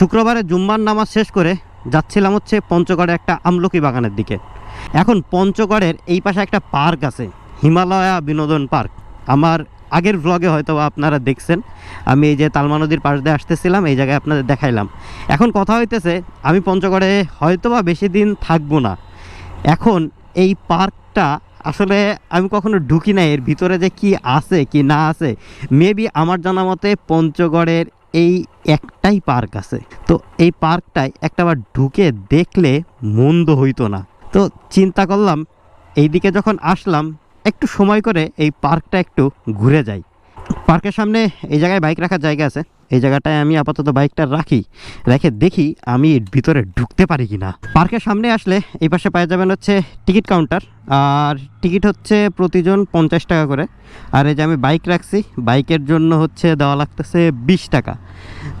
শুক্রবারে জুম্মার নামাজ শেষ করে যাচ্ছিলাম হচ্ছে পঞ্চগড়ের একটা আমলকি বাগানের দিকে। এখন পঞ্চগড়ের এই পাশে একটা পার্ক আছে, হিমালয়া বিনোদন পার্ক। আমার আগের ব্লগে হয়তো আপনারা দেখছেন, আমি এই যে তালমা নদীর পাশ দিয়ে আসতেছিলাম, এই জায়গায় আপনাদের দেখাইলাম। এখন কথা হইতেছে, আমি পঞ্চগড়ে হয়তো বা বেশি দিন থাকব না। এখন এই পার্কটা আসলে আমি কখনো ঢুকি নাই, এর ভিতরে যে কি আছে, কি না আছে মেবি আমার জানা মতে পঞ্চগড়ের এই একটাই পার্ক আছে। তো এই পার্কটায় একটাবার ঢুকে দেখলে মন্দ হইতো না। তো চিন্তা করলাম, এইদিকে যখন আসলাম, একটু সময় করে এই পার্কটা একটু ঘুরে যাই। পার্কের সামনে এই জায়গায় বাইক রাখার জায়গা আছে। এই জায়গাটায় আমি আপাতত বাইকটা রাখি। রেখে দেখি আমি ভিতরে ঢুকতে পারি কি না পার্কের সামনে আসলে এই পাশে পাওয়া যাবেন হচ্ছে টিকিট কাউন্টার। আর টিকিট হচ্ছে প্রতিজন পঞ্চাশ টাকা করে। আর এই যে আমি বাইক রাখছি, বাইকের জন্য হচ্ছে দেওয়া লাগতেছে বিশ টাকা।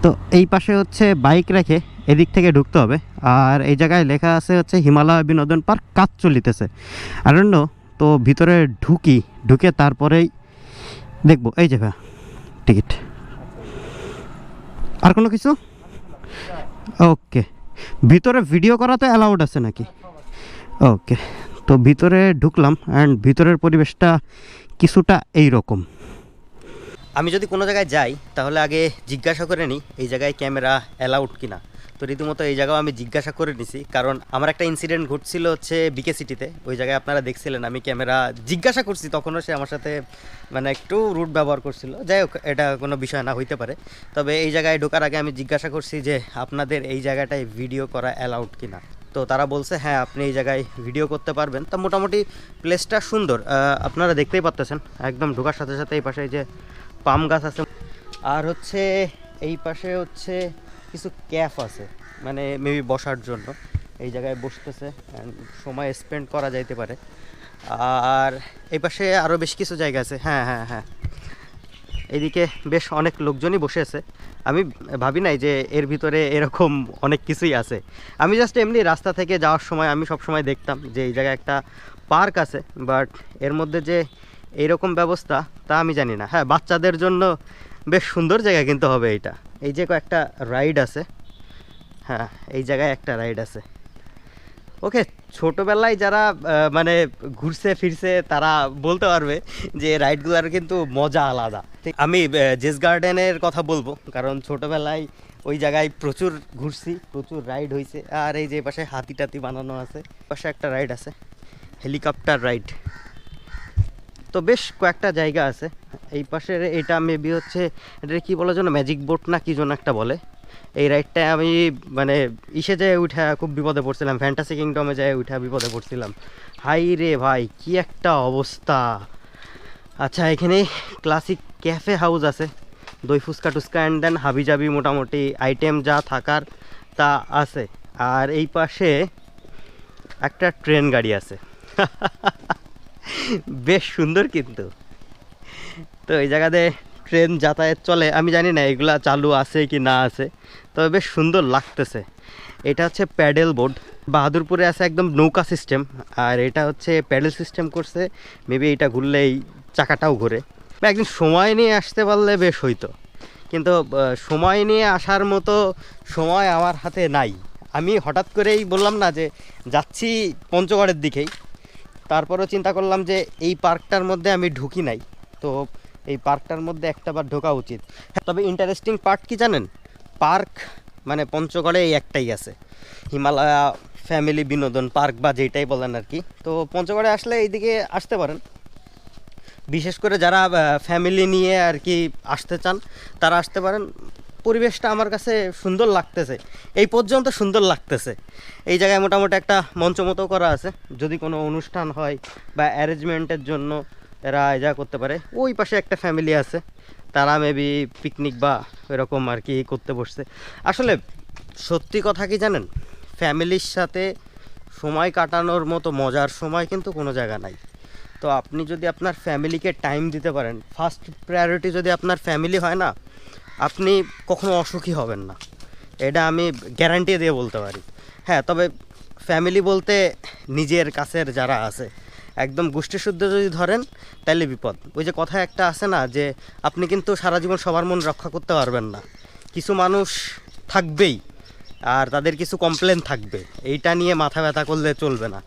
তো এই পাশে হচ্ছে বাইক রেখে এদিক থেকে ঢুকতে হবে। আর এই জায়গায় লেখা আছে হচ্ছে হিমালয় বিনোদন পার্ক কাজ চলিতেছে। আর তো ভিতরে ঢুকি, ঢুকে তারপরেই দেখব। এই যে টিকিট। আর কোনো কিছু? ওকে ভিতরে ভিডিও করা তো অ্যালাউড আছে নাকি? ওকে তো ভিতরে ঢুকলাম অ্যান্ড ভিতরের পরিবেশটা কিছুটা এই রকম আমি যদি কোনো জায়গায় যাই, তাহলে আগে জিজ্ঞাসা করে নিই এই জায়গায় ক্যামেরা অ্যালাউড কিনা। তো রীতিমতো এই জায়গাও আমি জিজ্ঞাসা করে নিছি, কারণ আমার একটা ইনসিডেন্ট ঘটছিল হচ্ছে বিকে সিটিতে ওই জায়গায় আপনারা দেখছিলেন, আমি ক্যামেরা জিজ্ঞাসা করছি, তখনও সে আমার সাথে মানে একটু রুট ব্যবহার করছিল। যাই হোক, এটা কোনো বিষয় না, হইতে পারে। তবে এই জায়গায় ঢোকার আগে আমি জিজ্ঞাসা করছি যে, আপনাদের এই জায়গাটায় ভিডিও করা অ্যালাউড কিনা? তো তারা বলছে হ্যাঁ আপনি এই জায়গায় ভিডিও করতে পারবেন। তা মোটামুটি প্লেসটা সুন্দর। আপনারা দেখতেই পাচ্তেছেন একদম ঢোকার সাথে সাথে এই পাশে যে পাম গাছ আছে। আর হচ্ছে এই পাশে হচ্ছে কিছু ক্যাফ আছে মানে মেবি বসার জন্য। এই জায়গায় বসতেছে সময় স্পেন্ড করা যাইতে পারে। আর এই পাশে আরও বেশ কিছু জায়গা আছে। হ্যাঁ হ্যাঁ হ্যাঁ। এইদিকে বেশ অনেক লোকজনই বসে আছে। আমি ভাবি নাই যে এর ভিতরে এরকম অনেক কিছুই আছে। আমি জাস্ট এমনি রাস্তা থেকে যাওয়ার সময় আমি সব সময় দেখতাম যে এই জায়গায় একটা পার্ক আছে বাট এর মধ্যে যে এইরকম ব্যবস্থা, তা আমি জানি না। হ্যাঁ বাচ্চাদের জন্য বেশ সুন্দর জায়গা কিন্তু হবে এইটা। এই যে কয়েকটা রাইড আছে হ্যাঁ এই জায়গায় একটা রাইড আছে। ওকে, ছোটোবেলায় যারা মানে ঘুরছে, ফিরছে, তারা বলতে পারবে যে রাইডগুলোর কিন্তু মজা আলাদা। আমি জেস গার্ডেনের কথা বলব, কারণ ছোটোবেলায় ওই জায়গায় প্রচুর ঘুরছি, প্রচুর রাইড হয়েছে। আর এই যে পাশে হাতি টাতি বানানো আছে, পাশে একটা রাইড আছে, হেলিকপ্টার রাইড। তো বেশ কয়েকটা জায়গা আছে। এই পাশের এটা মেবি হচ্ছে, এটা কি বলার জন্য ম্যাজিক বোট না কি জন্য একটা বলে। এই রাইডটায় আমি মানে ইসে যায় উঠা খুব বিপদে পড়ছিলাম ফ্যান্টাসি কিংডমে যায় উঠা বিপদে পড়ছিলাম। হাই রে ভাই, কি একটা অবস্থা। আচ্ছা এখানে ক্লাসিক ক্যাফে হাউস আছে। দই ফুচকা টুচকা অ্যান্ড দেন হাবি জাবি মোটামুটি আইটেম যা থাকার তা আছে। আর এই পাশে একটা ট্রেন গাড়ি আছে। বেশ সুন্দর কিন্তু। তো এই জায়গাতে ট্রেন যাতায়াত চলে, আমি জানি না এগুলা চালু আছে কি না আছে, তবে বেশ সুন্দর লাগতেছে। এটা হচ্ছে প্যাডেল বোর্ড, বাহাদুরপুরে আছে একদম নৌকা সিস্টেম, আর এটা হচ্ছে প্যাডেল সিস্টেম করছে, মেবি এটা ঘুরলে এই চাকাটাও ঘুরে। একদিন সময় নিয়ে আসতে পারলে বেশ হইতো, কিন্তু সময় নিয়ে আসার মতো সময় আমার হাতে নাই। আমি হঠাৎ করেই বললাম না যে যাচ্ছি পঞ্চগড়ের দিকেই তারপরেও চিন্তা করলাম যে এই পার্কটার মধ্যে আমি ঢুকি নাই। তো এই পার্কটার মধ্যে একটা বার ঢোকা উচিত। তবে ইন্টারেস্টিং পার্ট কি জানেন? পার্ক মানে পঞ্চগড়ে এই একটাই আছে। হিমালয়া ফ্যামিলি বিনোদন পার্ক বা যেটাই বলেন আর কি। তো পঞ্চগড়ে আসলে এইদিকে আসতে পারেন। বিশেষ করে যারা ফ্যামিলি নিয়ে আর কি আসতে চান, তারা আসতে পারেন। পরিবেশটা আমার কাছে সুন্দর লাগতেছে। এই পর্যন্ত সুন্দর লাগতেছে। এই জায়গায় মোটামুটি একটা মঞ্চ মতো করা আছে। যদি কোনো অনুষ্ঠান হয় বা অ্যারেঞ্জমেন্টের জন্য এরা যা করতে পারে। ওই পাশে একটা ফ্যামিলি আছে। তারা মেবি পিকনিক বা এরকম আর কি করতে বসছে। আসলে সত্যি কথা কি জানেন? ফ্যামিলির সাথে সময় কাটানোর মতো মজার সময় কিন্তু কোনো জায়গা নাই। তো আপনি যদি আপনার ফ্যামিলিকে টাইম দিতে পারেন, ফার্স্ট প্রায়োরিটি যদি আপনার ফ্যামিলি হয় না আপনি কখনো অসুখী হবেন না। এটা আমি গ্যারান্টি দিয়ে বলতে পারি। হ্যাঁ তবে ফ্যামিলি বলতে নিজের কাছের যারা আছে, একদম গোষ্ঠীশুদ্ধ যদি ধরেন তাহলে বিপদ। ওই যে কথা একটা আছে না, যে আপনি কিন্তু সারা জীবন সবার মন রক্ষা করতে পারবেন না। কিছু মানুষ থাকবেই, আর তাদের কিছু কমপ্লেন থাকবে। এইটা নিয়ে মাথা ব্যথা করলে চলবে না।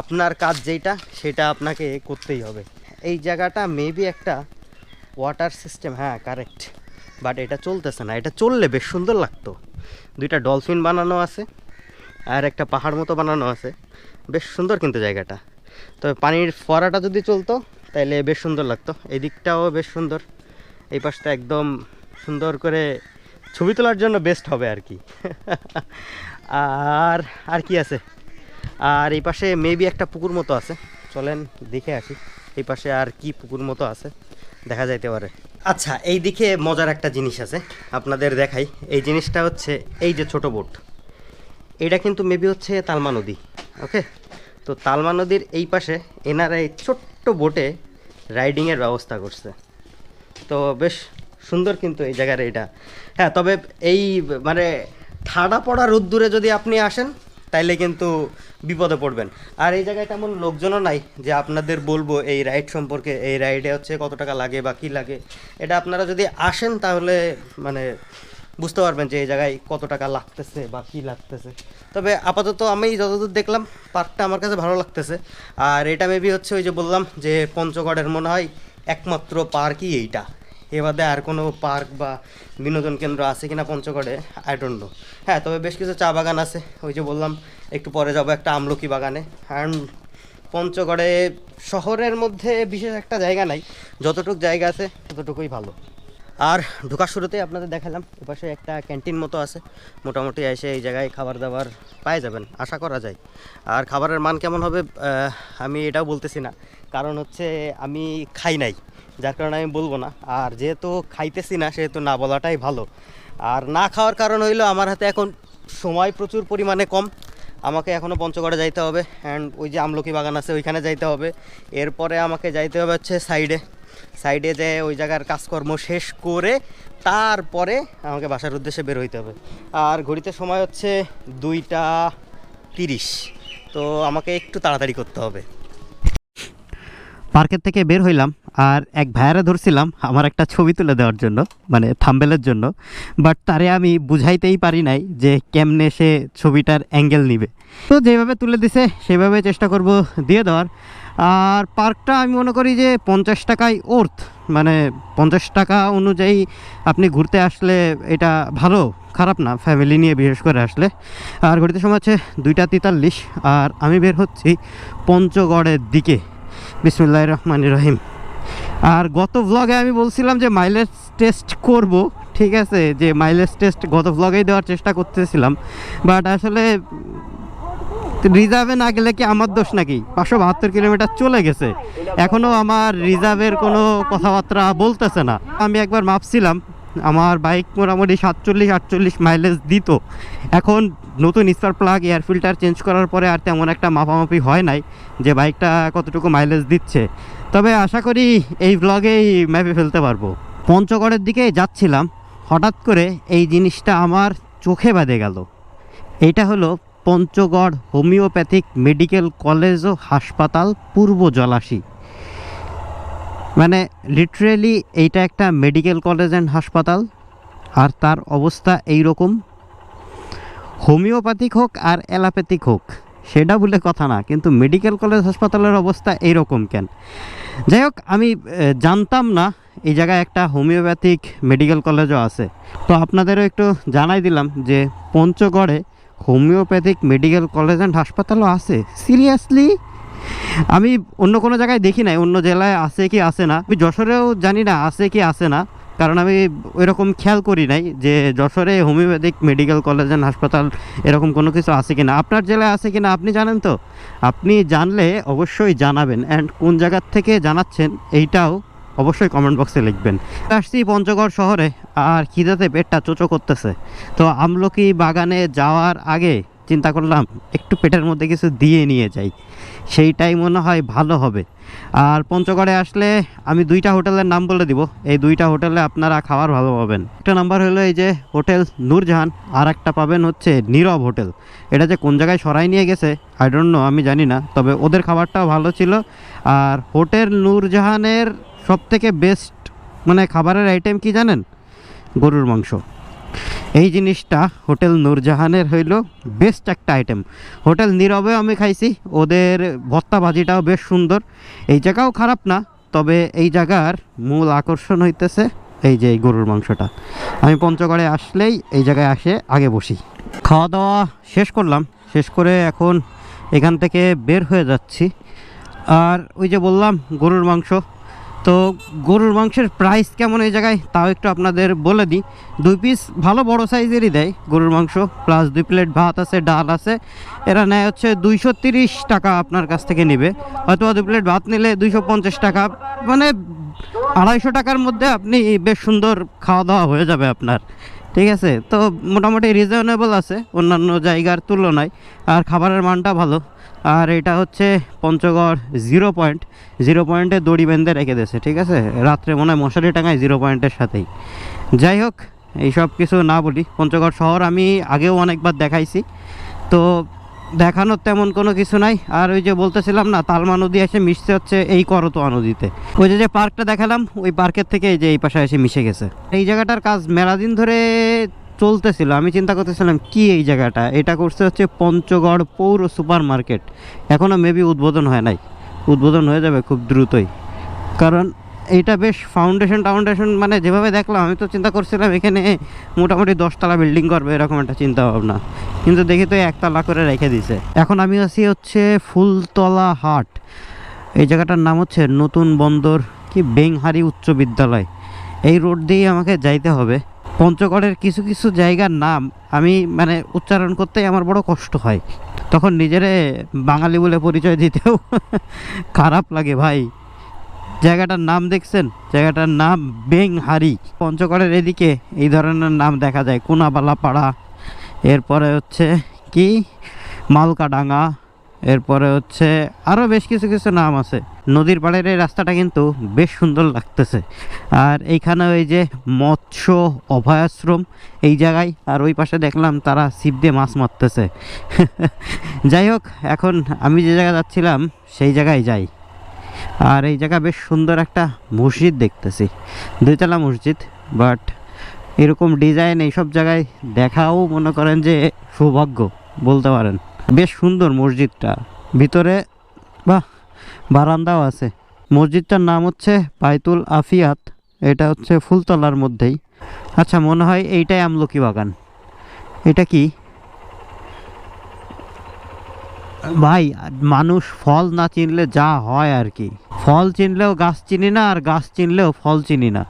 আপনার কাজ যেটা সেটা আপনাকে করতেই হবে। এই জায়গাটা মেবি একটা ওয়াটার সিস্টেম হ্যাঁ কারেক্ট বাট এটা চলতেছে না, এটা চললে বেশ সুন্দর লাগতো। দুইটা ডলফিন বানানো আছে আর একটা পাহাড় মতো বানানো আছে। বেশ সুন্দর কিন্তু জায়গাটা। তবে পানির ফোয়ারাটা যদি চলতো তাহলে বেশ সুন্দর লাগতো। এই দিকটাও বেশ সুন্দর। এই পাশটা একদম সুন্দর করে ছবি তোলার জন্য বেস্ট হবে আর কি। আর আর কি আছে? আর এই পাশে মেবি একটা পুকুর মতো আছে। চলেন দেখে আসি। এই পাশে আর কি পুকুর মতো আছে? দেখা যাইতে পারে। আচ্ছা এই দিকে মজার একটা জিনিস আছে, আপনাদের দেখাই। এই জিনিসটা হচ্ছে এই যে ছোট বোট। এটা কিন্তু মেবি হচ্ছে তালমা নদী ওকে তো তালমা নদীর এই পাশে এনারা এই ছোট্ট বোটে রাইডিংয়ের ব্যবস্থা করছে। তো বেশ সুন্দর কিন্তু এই জায়গার এইটা হ্যাঁ তবে এই মানে ঠাডা পড়া রোদ্দুরে যদি আপনি আসেন তাইলে কিন্তু বিপদে পড়বেন। আর এই জায়গায় তেমন লোকজনও নাই যে আপনাদের বলব এই রাইড সম্পর্কে, এই রাইডে হচ্ছে কত টাকা লাগে বা কী লাগে। এটা আপনারা যদি আসেন তাহলে মানে বুঝতে পারবেন যে এই জায়গায় কত টাকা লাগতেছে বা কী লাগতেছে। তবে আপাতত আমি যতদূর দেখলাম পার্কটা আমার কাছে ভালো লাগতেছে। আর এটা মেবি হচ্ছে ওই যে বললাম যে পঞ্চগড়ের মনে হয় একমাত্র পার্কই এইটা। এ বাদে আর কোনো পার্ক বা বিনোদন কেন্দ্র আছে কিনা পঞ্চগড়ে? আই ডোন্ট নো হ্যাঁ তবে বেশ কিছু চা বাগান আছে। ওই যে বললাম, একটু পরে যাব একটা আমলকি বাগানে। অ্যান্ড পঞ্চগড়ে শহরের মধ্যে বিশেষ একটা জায়গা নাই। যতটুক জায়গা আছে, ততটুকুই ভালো। আর ঢোকার শুরুতেই আপনাদের দেখালাম, এপাশে একটা ক্যান্টিন মতো আছে। মোটামুটি এসে এই জায়গায় খাবার দাবার পায়ে যাবেন, আশা করা যায়। আর খাবারের মান কেমন হবে আমি এটাও বলতেছি না। কারণ হচ্ছে আমি খাই নাই, যার কারণে আমি বলব না। আর যেহেতু খাইতেছি না, সেহেতু না বলাটাই ভালো। আর না খাওয়ার কারণ হইল আমার হাতে এখন সময় প্রচুর পরিমাণে কম। আমাকে এখনও পঞ্চগড়ে যাইতে হবে অ্যান্ড ওই যে আমলকি বাগান আছে, ওইখানে যাইতে হবে। এরপরে আমাকে যাইতে হবে হচ্ছে সাইডে। সাইডে যে ওই জায়গার কাজকর্ম শেষ করে তারপরে আমাকে বাসার উদ্দেশ্যে বের হইতে হবে। আর ঘড়িতে সময় হচ্ছে দুইটা তিরিশ। তো আমাকে একটু তাড়াতাড়ি করতে হবে। পার্কের থেকে বের হইলাম আর এক ভাইয়ারে ধরছিলাম আমার একটা ছবি তুলে দেওয়ার জন্য মানে থাম্বেলের জন্য। বাট তারে আমি বুঝাইতেই পারি নাই যে কেমনে সে ছবিটার অ্যাঙ্গেল নিবে। তো যেভাবে তুলে দিছে, সেভাবে চেষ্টা করব দিয়ে দেওয়ার। আর পার্কটা আমি মনে করি যে পঞ্চাশ টাকায় ওর্থ মানে পঞ্চাশ টাকা অনুযায়ী আপনি ঘুরতে আসলে এটা ভালো, খারাপ না ফ্যামিলি নিয়ে বিশেষ করে আসলে। আর ঘুরতে সময় হচ্ছে দুইটা তেতাল্লিশ, আর আমি বের হচ্ছি পঞ্চগড়ের দিকে। বিসমুল্লাহ রহমান রহিম। আর গত ব্লগে আমি বলছিলাম যে মাইলেজ টেস্ট করব, ঠিক আছে? যে মাইলেজ টেস্ট গত ব্লগেই দেওয়ার চেষ্টা করতেছিলাম। বাট আসলে রিজার্ভে না গেলে কি আমার দোষ নাকি? পাঁচশো বাহাত্তর কিলোমিটার চলে গেছে। এখনও আমার রিজার্ভের কোনো কথাবার্তা বলতেছে না। আমি একবার মাপছিলাম আমার বাইক মোটামুটি সাতচল্লিশ, আটচল্লিশ মাইলেজ দিত। এখন নতুন spark plug air filter change করার পরে আর তেমন একটা মাপামাপি হয় নাই যে বাইকটা কতটুকু মাইলেজ দিচ্ছে। তবে আশা করি এই ব্লগেই ম্যাপে ফেলতে পারব। পঞ্চগড়ের দিকে যাচ্ছিলাম, হঠাৎ করে এই জিনিসটা আমার চোখে বাঁধে গেল। এইটা হলো পঞ্চগড় হোমিওপ্যাথিক মেডিকেল কলেজ ও হাসপাতাল পূর্ব জলাশী মানে লিটারেলি এইটা একটা মেডিকেল কলেজ অ্যান্ড হাসপাতাল, আর তার অবস্থা এই রকম হোমিওপ্যাথিক হোক আর অ্যালোপ্যাথিক হোক, সেটা বলে কথা না, কিন্তু মেডিকেল কলেজ হাসপাতালের অবস্থা এইরকম কেন? যাই হোক, আমি জানতাম না এই জায়গায় একটা হোমিওপ্যাথিক মেডিকেল কলেজও আছে। তো আপনাদেরও একটু জানাই দিলাম যে পঞ্চগড়ে হোমিওপ্যাথিক মেডিকেল কলেজ অ্যান্ড হাসপাতালও আছে। সিরিয়াসলি আমি অন্য কোনো জায়গায় দেখি নাই, অন্য জেলায় আছে কি আছে না। আমি যশোরেও জানি না আছে কি আছে না, কারণ আমি ওইরকম খেয়াল করি নাই যে যশোরে হোমিওপ্যাথিক মেডিকেল কলেজ অ্যান্ড হাসপাতাল এরকম কোনো কিছু আছে কি না। আপনার জেলায় আছে কি না আপনি জানেন তো? আপনি জানলে অবশ্যই জানাবেন অ্যান্ড কোন জায়গার থেকে জানাচ্ছেন এইটাও অবশ্যই কমেন্ট বক্সে লিখবেন। আসছি পঞ্চগড় শহরে, আর খিদাতে পেটটা চোচো করতেছে। তো আমলকি বাগানে যাওয়ার আগে চিন্তা করলাম, একটু পেটের মধ্যে কিছু দিয়ে নিয়ে যাই। সেইটাই মনে হয় ভালো হবে। আর পঞ্চগড়ে আসলে আমি দুইটা হোটেলের নাম বলে দিব। এই দুইটা হোটেলে আপনারা খাবার ভালো পাবেন। একটা নাম্বার হলো এই যে হোটেল নূরজাহান আর একটা পাবেন হচ্ছে নীরব হোটেল। এটা যে কোন জায়গায় সরাই নিয়ে গেছে আই ডোন্ট নো আমি জানি না। তবে ওদের খাবারটাও ভালো ছিল। আর হোটেল নূরজাহানের সব থেকে বেস্ট মানে খাবারের আইটেম কি জানেন? গরুর মাংস। এই জিনিসটা হোটেল নূরজাহানের হইল বেস্ট একটা আইটেম হোটেল নীরবেও আমি খাইছি, ওদের ভত্তা ভাজিটাও বেশ সুন্দর। এই জায়গাও খারাপ না, তবে এই জায়গার মূল আকর্ষণ হইতেছে এই যে এই গরুর মাংসটা। আমি পঞ্চগড়ে আসলেই এই জায়গায় আসে, আগে বসি। খাওয়া দাওয়া শেষ করলাম, শেষ করে এখন এখান থেকে বের হয়ে যাচ্ছি। আর ওই যে বললাম, গরুর মাংস তো গরুর মাংসের প্রাইস কেমন এই জায়গায়? তাও একটু আপনাদের বলে দিই। দুই পিস ভালো বড় সাইজেরই দেয় গরুর মাংস প্লাস দুই প্লেট ভাত আছে, ডাল আছে। এরা নেয় হচ্ছে দুইশো টাকা আপনার কাছ থেকে নেবে। হয়তো দুই প্লেট ভাত নিলে দুইশো পঞ্চাশ টাকা। মানে আড়াইশো টাকার মধ্যে আপনি বেশ সুন্দর খাওয়া দাওয়া হয়ে যাবে আপনার। ঠিক আছে? তো মোটামুটি রিজনেবল আছে অন্যান্য জায়গার তুলনায়। আর খাবারের মানটা ভালো। আর এটা হচ্ছে পঞ্চগড় জিরো পয়েন্ট জিরো পয়েন্টে দড়ি বেঁধে রেখে দিয়েছে, ঠিক আছে? রাত্রে মনে হয় মশারি টাঙায় জিরো পয়েন্টের সাথেই। যাই হোক এইসব কিছু না বলি, পঞ্চগড় শহর আমি আগেও অনেকবার দেখাইছি। তো দেখানোর তেমন কোনো কিছু নাই, আর ওই যে বলতেছিলাম না, তালমা নদী এসে মিশছে হচ্ছে এই করতোয়া নদীতে। ওই যে যে পার্কটা দেখালাম, ওই পার্কের থেকে এই যে এই পাশে এসে মিশে গেছে। এই জায়গাটার কাজ মেলা দিন ধরে চলতেছিল, আমি চিন্তা করতেছিলাম, কি এই জায়গাটা? এটা করছে হচ্ছে পঞ্চগড় পৌর সুপার মার্কেট এখনও মেবি উদ্বোধন হয় নাই। উদ্বোধন হয়ে যাবে খুব দ্রুতই। কারণ এটা বেশ ফাউন্ডেশন টাউন্ডেশন মানে যেভাবে দেখলাম, আমি তো চিন্তা করছিলাম এখানে মোটামুটি দশতলা বিল্ডিং করবে, এরকম একটা চিন্তা ভাবনা কিন্তু দেখি তো একতলা করে রেখে দিছে। এখন আমি আছি হচ্ছে ফুলতলা হাট। এই জায়গাটার নাম হচ্ছে নতুন বন্দর কি? বেংহারি উচ্চ বিদ্যালয়। এই রোড দিয়েই আমাকে যাইতে হবে। পঞ্চগড়ের কিছু কিছু জায়গার নাম আমি মানে উচ্চারণ করতেই আমার বড় কষ্ট হয়। তখন নিজেরে বাঙালি বলে পরিচয় দিতেও খারাপ লাগে ভাই। জায়গাটার নাম দেখছেন? জায়গাটার নাম বেংহারি। পঞ্চগড়ের এদিকে এই ধরনের নাম দেখা যায়। কোনাবালা পাড়া এরপরে হচ্ছে কি? মালকাডাঙ্গা এরপরে হচ্ছে আরও বেশ কিছু কিছু নাম আছে। নদীর পাড়ের এই রাস্তাটা কিন্তু বেশ সুন্দর লাগতেছে। আর এইখানে ওই যে মৎস্য অভয়াশ্রম, এই জায়গায় আর ওই পাশে দেখলাম তারা ছিপ দিয়ে মাছ মারতেছে। যাই হোক, এখন আমি যে জায়গায় যাচ্ছিলাম, সেই জায়গায় যাই। আর এই জায়গা বেশ সুন্দর একটা মসজিদ দেখতেছি। দুইতলা মসজিদ বাট এরকম ডিজাইন এইসব জায়গায় দেখাও মনে করেন যে সৌভাগ্য, বলতে পারেন। বেশ সুন্দর মসজিদটা। ভিতরে, বাহ, বারান্দাও আছে। মসজিদটার নাম হচ্ছে বাইতুল আফিয়াত, এটা হচ্ছে ফুলতলার মধ্যেই। আচ্ছা মনে হয় এইটাই আমলকি বাগান। এটা কি? ভাই, মানুষ ফল না চিনলে যা হয় আর কি। ফল চিনলেও গাছ চিনি না, আর গাছ চিনলেও ফল চিনি না।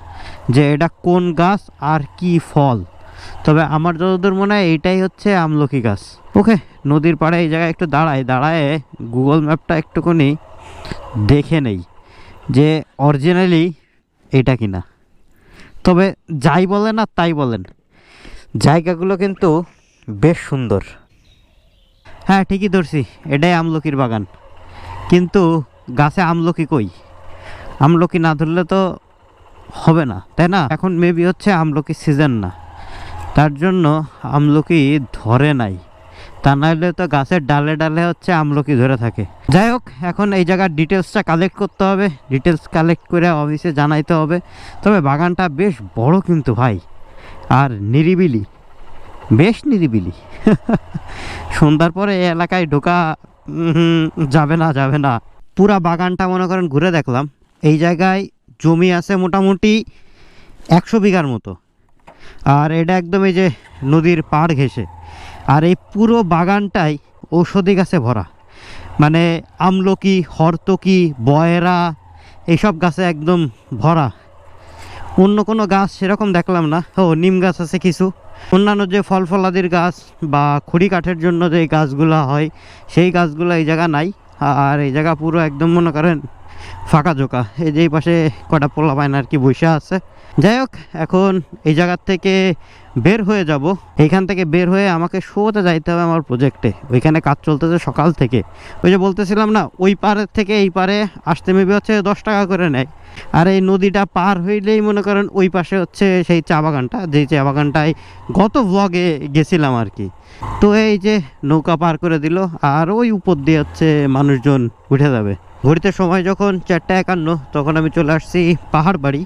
যে এটা কোন গাছ আর কি ফল। তবে আমার যতদূর মনে হয় এইটাই হচ্ছে আমলকি গাছ। ওকে, নদীর পাড়ে এই জায়গায় একটু দাঁড়ায় দাঁড়ায় গুগল ম্যাপটা একটুখানি দেখে নেই যে অরিজিনালি এটা কিনা। তবে যাই বলেন আর তাই বলেন, জায়গাগুলো কিন্তু বেশ সুন্দর। হ্যাঁ ঠিকই ধরছি, এটাই আমলকির বাগান। কিন্তু গাছে আমলকি কই? আমলকি না ধরলে তো হবে না, তাই না? এখন মেবি হচ্ছে আমলকি সিজন না। তার জন্য আমলকি ধরে নাই। তা নাহলে তো গাছের ডালে ডালে হচ্ছে আমলকি ধরে থাকে। যাই হোক, এখন এই জায়গার ডিটেলসটা কালেক্ট করতে হবে। ডিটেলস কালেক্ট করে অফিসে জানাইতে হবে। তবে বাগানটা বেশ বড় কিন্তু ভাই। আর নিরিবিলি। বেশ নিরিবিলি। সন্ধ্যার পরে এই এলাকায় ঢোকা যাবে না যাবে না। পুরা বাগানটা মনে করেন ঘুরে দেখলাম। এই জায়গায় জমি আছে মোটামুটি একশো বিঘার মতো। আর এটা একদম এই যে নদীর পাড় ঘেঁষে। আর এই পুরো বাগানটাই ঔষধি গাছে ভরা। মানে আমলকি, হরতকি, বয়রা এইসব গাছে একদম ভরা। অন্য কোনো গাছ সেরকম দেখলাম না। ও, নিম গাছ আছে কিছু। অন্যান্য যে ফল ফলাদির গাছ বা খড়ি কাঠের জন্য যে গাছগুলো হয়, সেই গাছগুলো এই জায়গা নাই। আর এই জায়গা পুরো একদম মনে করেন ফাঁকা জোকা। এই যে এই পাশে কটা পোলা পায়না আর কি বসে আছে। যাই হোক, এখন এই জায়গার থেকে বের হয়ে যাব। এইখান থেকে বের হয়ে আমাকে শোতে যাইতে হবে আমার প্রজেক্টে ওইখানে কাজ চলতেছে সকাল থেকে। ওই যে বলতেছিলাম না, ওই পারের থেকে এই পারে আসতে মেবি হচ্ছে দশ টাকা করে নেয়। আর এই নদীটা পার হইলেই মনে করেন ওই পাশে হচ্ছে সেই চা বাগানটা। যেই চা বাগানটায় গত ব্লগে গেছিলাম আর কি। তো এই যে নৌকা পার করে দিল, আর ওই উপর দিয়ে হচ্ছে মানুষজন উঠে যাবে। ঘড়িতে সময় যখন চারটা একান্ন, তখন আমি চলে আসছি পাহাড় বাড়ি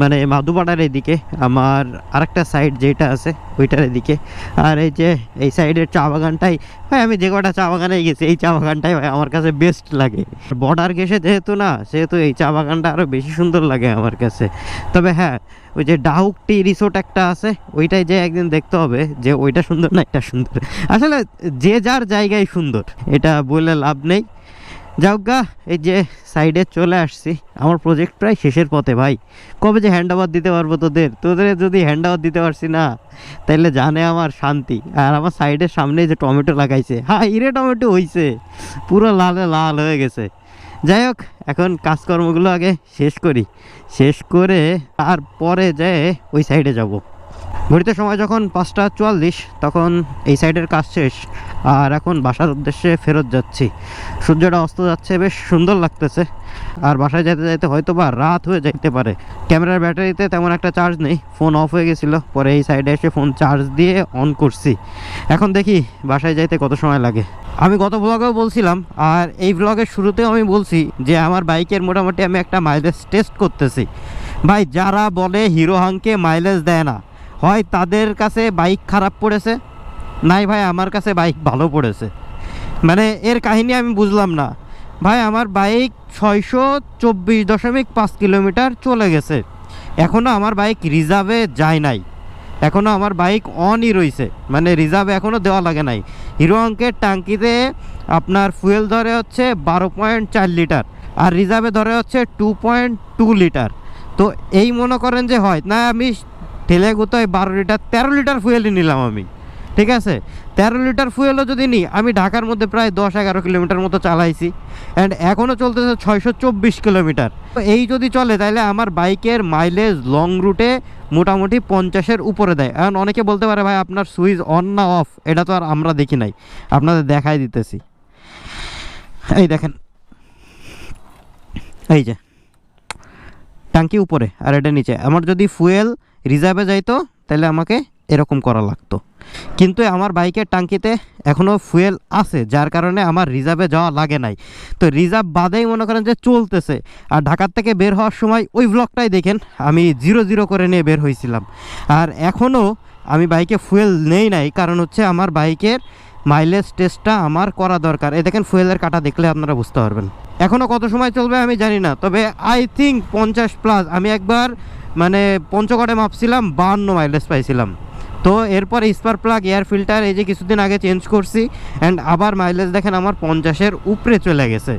মানে মাধুপাড়ার এদিকে, আমার আরেকটা সাইড যেটা আছে, ওইটার এদিকে। আর এই যে, এই সাইডের চা বাগানটাই, ভাই আমি যে কটা চা বাগানে গেছি, এই চা বাগানটাই ভাই আমার কাছে বেস্ট লাগে। বর্ডার গেছে যেহেতু না, সেহেতু এই চা বাগানটা আরও বেশি সুন্দর লাগে আমার কাছে। তবে হ্যাঁ ওই যে ডাহুক টি রিসোর্ট একটা আছে, ওইটাই যে একদিন দেখতে হবে যে ওইটা সুন্দর না এটা সুন্দর। আসলে যে যার জায়গায় সুন্দর, এটা বলে লাভ নেই। যাও গা, এই যে সাইডে চলে আসছি। আমার প্রজেক্ট প্রায় শেষের পথে ভাই। কবে যে হ্যান্ড ওভার দিতে পারব তোদের? তোদের যদি হ্যান্ড ওভার দিতে পারছি না, তাইলে জানে আমার শান্তি। আর আমার সাইডের সামনে যে টমেটো লাগাইছে হ্যাঁ ইরে টমেটো হইছে। পুরো লালে লাল হয়ে গেছে। যাই হোক, এখন কাজকর্মগুলো আগে শেষ করি। শেষ করে তারপরে যেয়ে ওই সাইডে যাব। ঘড়িতে সময় যখন পাঁচটা চুয়াল্লিশ, তখন এই সাইডের কাজ শেষ। আর এখন বাসার উদ্দেশ্যে ফেরত যাচ্ছি। সূর্যটা অস্ত যাচ্ছে, বেশ সুন্দর লাগতেছে। আর বাসায় যেতে যেতে হয়তো বা রাত হয়ে যাইতে পারে। ক্যামেরার ব্যাটারিতে তেমন একটা চার্জ নেই, ফোন অফ হয়ে গেছিল। পরে এই সাইডে এসে ফোন চার্জ দিয়ে অন করছি। এখন দেখি বাসায় যাইতে কত সময় লাগে। আমি গত ব্লগেও বলছিলাম, আর এই ব্লগের শুরুতেও আমি বলছি যে, আমার বাইকের মোটামুটি আমি একটা মাইলেজ টেস্ট করতেছি। ভাই, যারা বলে হিরো হাংকে মাইলেজ দেয় না হয় তাদের কাছে বাইক খারাপ পড়েছে? নাই ভাই, আমার কাছে বাইক ভালো পড়েছে। মানে এর কাহিনী আমি বুঝলাম না। ভাই, আমার বাইক ছয়শো চব্বিশ দশমিক পাঁচ কিলোমিটার চলে গেছে। এখনও আমার বাইক রিজার্ভে যায় নাই। এখনও আমার বাইক অনই রয়েছে মানে রিজার্ভ এখনও দেওয়া লাগে নাই। হিরো অঙ্কের ট্যাঙ্কিতে আপনার ফুয়েল ধরে হচ্ছে বারো পয়েন্ট চার লিটার আর রিজার্ভে ধরে হচ্ছে টু পয়েন্ট টু লিটার। তো এই মনে করেন যে হয়, না আমি ঠেলে গুতোয় বারো লিটার, তেরো লিটার ফুয়েলই নিলাম আমি। ঠিক আছে? তেরো লিটার ফুয়েলও যদি নিই, আমি ঢাকার মধ্যে প্রায় দশ এগারো কিলোমিটার মতো চালাইছি। অ্যান্ড এখনও চলতেছে ছয়শো চব্বিশ কিলোমিটার। তো এই যদি চলে, তাহলে আমার বাইকের মাইলেজ লং রুটে মোটামুটি পঞ্চাশের উপরে দেয়। এখন অনেকে বলতে পারে, ভাই, আপনার সুইচ অন না অফ এটা তো আর আমরা দেখি নাই। আপনাদের দেখাই দিতেছি। এই দেখেন। এই যে। ট্যাঙ্কি উপরে, আর এটা নিচে। আমার যদি ফুয়েল রিজার্ভে যাইতো তাহলে আমাকে এরকম করা লাগতো। কিন্তু আমার বাইকের ট্যাঙ্কিতে এখনও ফুয়েল আছে, যার কারণে আমার রিজার্ভে যাওয়া লাগে নাই। তো রিজার্ভ বাদেই মনে করেন যে চলতেছে। আর ঢাকার থেকে বের হওয়ার সময় ওই ব্লকটাই দেখেন, আমি জিরো জিরো করে নিয়ে বের হয়েছিলাম আর এখনও আমি বাইকে ফুয়েল নেই নাই, কারণ হচ্ছে আমার বাইকের মাইলেজ টেস্টটা আমার করা দরকার। এ দেখেন ফুয়েলের কাটা দেখলে আপনারা বুঝতে পারবেন। এখনও কত সময় চলবে আমি জানি না, তবে আই থিঙ্ক পঞ্চাশ প্লাস আমি একবার মানে পঞ্চগড়ে মাপছিলাম, বাহান্ন মাইলেজ পাইছিলাম। তো এরপর স্পার প্লাগ এয়ার ফিল্টার এই যে কিছুদিন আগে চেঞ্জ করছি অ্যান্ড আবার মাইলেজ দেখেন আমার পঞ্চাশের উপরে চলে গেছে।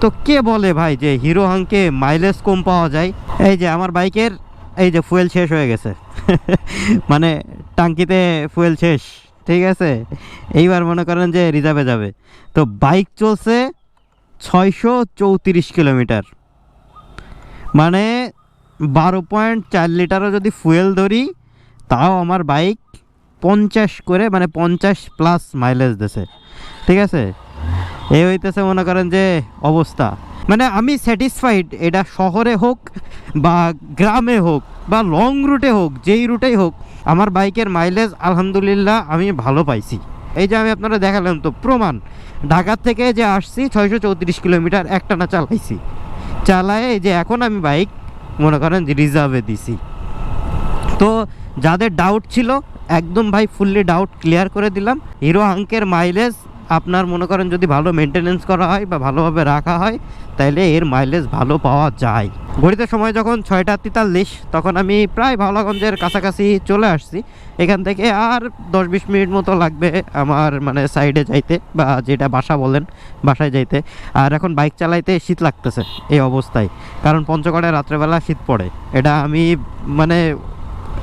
তো কে বলে ভাই যে হিরো হাংকে মাইলেজ কম পাওয়া যায়? এই যে আমার বাইকের, এই যে ফুয়েল শেষ হয়ে গেছে। মানে টাঙ্কিতে ফুয়েল শেষ, ঠিক আছে? এইবার মনে করেন যে রিজার্ভে যাবে। তো বাইক চলছে ছয়শো চৌত্রিশ কিলোমিটার। মানে বারো পয়েন্ট চার লিটারও যদি ফুয়েল ধরি, তাও আমার বাইক পঞ্চাশ করে মানে পঞ্চাশ প্লাস মাইলেজ দিছে। ঠিক আছে? এই হইতেছে মনে করেন যে অবস্থা। মানে আমি স্যাটিসফাইড এটা শহরে হোক বা গ্রামে হোক বা লং রুটে হোক, যেই রুটেই হোক, আমার বাইকের মাইলেজ আলহামদুলিল্লাহ আমি ভালো পাইছি। এই যে আমি আপনারা দেখালাম তো প্রমাণ। ঢাকার থেকে যে আসছি, ছয়শো চৌত্রিশ কিলোমিটার একটানা চালাইছি। চালায় যে এখন আমি বাইক মনে করেন রিজার্ভে দিছি। তো যাদের ডাউট ছিল, একদম ভাই ফুললি ডাউট ক্লিয়ার করে দিলাম। হিরো হাঙ্কের মাইলেজ আপনার মনে করেন যদি ভালো মেনটেনেন্স করা হয় বা ভালোভাবে রাখা হয় তাহলে এর মাইলেজ ভালো পাওয়া যায়। ঘড়িতে সময় যখন ছয়টা তেতাল্লিশ, তখন আমি প্রায় ভাওলাগঞ্জের কাছাকাছি চলে আসছি। এখান থেকে আর দশ বিশ মিনিট মতো লাগবে আমার মানে সাইডে যাইতে বা যেটা বাসা বলেন, বাসায় যাইতে। আর এখন বাইক চালাইতে শীত লাগতেছে এই অবস্থায়। কারণ পঞ্চগড়ে রাত্রেবেলা শীত পড়ে। এটা আমি মানে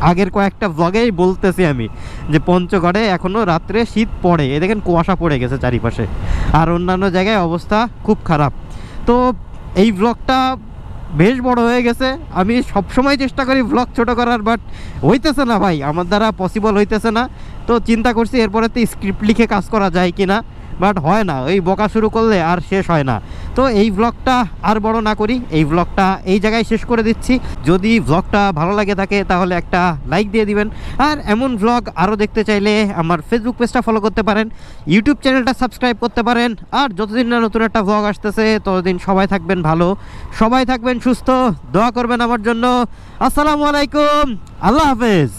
আগের কয়েকটা ব্লগেই বলতেছি আমি যে পঞ্চগড়ে এখনও রাত্রে শীত পড়ে। এ দেখেন কুয়াশা পড়ে গেছে চারিপাশে। আর অন্যান্য জায়গায় অবস্থা খুব খারাপ। তো এই ব্লগটা বেশ বড় হয়ে গেছে। আমি সবসময় চেষ্টা করি ব্লগ ছোট করার বাট হইতেছে না ভাই। আমার দ্বারা পসিবল হইতেছে না। তো চিন্তা করছি এরপরে তো স্ক্রিপ্ট লিখে কাজ করা যায় কি না বাট হয় না। ওই বকা শুরু করলে আর শেষ হয় না। তো এই ব্লগটা আর বড় না করি, এই ব্লগটা এই জায়গায় শেষ করে দিচ্ছি। যদি ব্লগটা ভালো লাগে থাকে, তাহলে একটা লাইক দিয়ে দিবেন। আর এমন ব্লগ আরও দেখতে চাইলে আমার ফেসবুক পেজটা ফলো করতে পারেন ইউটিউব চ্যানেলটা সাবস্ক্রাইব করতে পারেন। আর যতদিন না নতুন একটা ব্লগ আসতেছে, ততদিন সবাই থাকবেন ভালো। সবাই থাকবেন সুস্থ, দোয়া করবেন আমার জন্য। আসসালামু আলাইকুম, আল্লাহ হাফেজ।